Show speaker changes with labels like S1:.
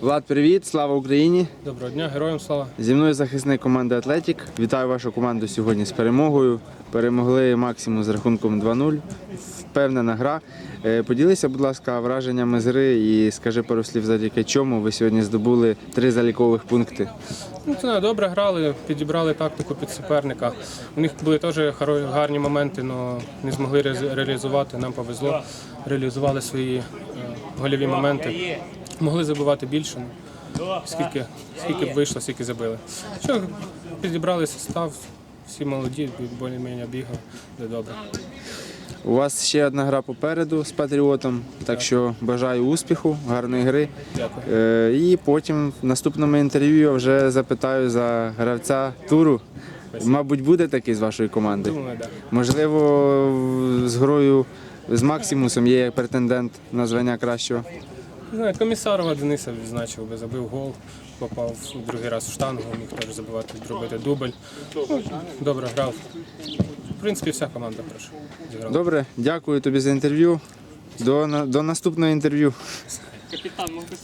S1: Влад, привіт, слава Україні!
S2: Доброго дня, героям слава.
S1: Зі мною захисник команди Атлетік. Вітаю вашу команду сьогодні з перемогою. Перемогли максимум з рахунком 2-0. Впевнена гра. Е, Поділися, будь ласка, враженнями з гри і скажи пару слів, завдяки чому ви сьогодні здобули три залікових пункти.
S2: Ну, це добре грали, підібрали тактику під суперника. У них були теж гарні моменти, але не змогли реаліз- реалізувати. Нам повезло. Реалізували свої е, гольові моменти. Могли забивати більше. ну, Скільки, скільки б вийшло, стільки забили. Що, підібрали состав, всі молоді, більш-менш бігали, де добре.
S1: У вас ще одна гра попереду з Патріотом, так що бажаю успіху, гарної гри.
S2: Дякую.
S1: Е, І потім в наступному інтерв'ю я вже запитаю за гравця туру. Мабуть, буде такий з вашої команди.
S2: Думаю, так.
S1: Можливо, з грою з Максимусом є претендент на звання кращого.
S2: Не знаю, комісарова Дениса відзначив би, забив гол, попав другий раз в штангу, міг теж забивати, зробити дубль. Ну, добре грав. В принципі, вся команда хорошо зіграла.
S1: Добре, дякую тобі за інтерв'ю. До, на- до наступного інтерв'ю.
S2: Капітан, мов би